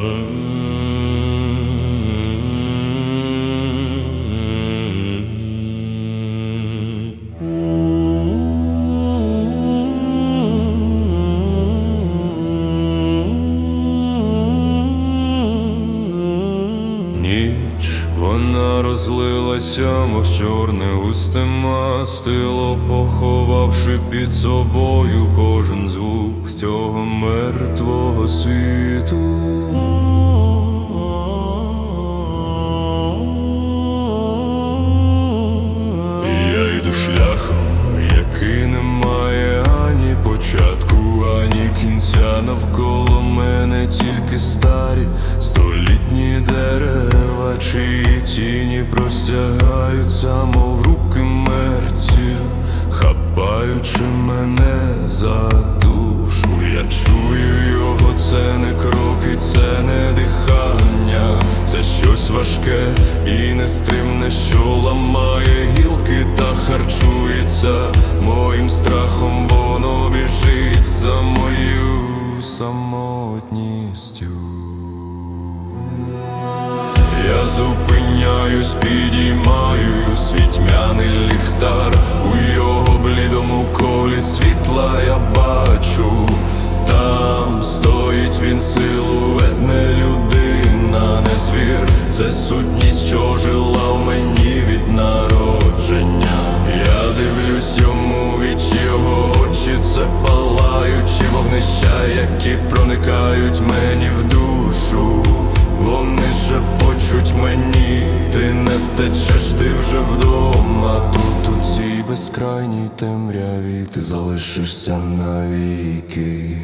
Oh. Вона розлилася, мов чорне густе мастило, поховавши під собою кожен звук з цього мертвого світу. Навколо мене тільки старі столітні дерева, чиї тіні простягаються, мов руки мерців, хапаючи мене за душу. Я чую його, це не кроки, це не дихання, це щось важке і нестримне, що ламає Я зупиняюсь, підіймаю світьмяний ліхтар. У його блідому колі світла я бачу, там стоїть він силует, не людина, не звір, це сутність, що жила в мені мені, ти не втечеш, ти вже вдома. Тут у цій безкрайній темряві ти залишишся навіки.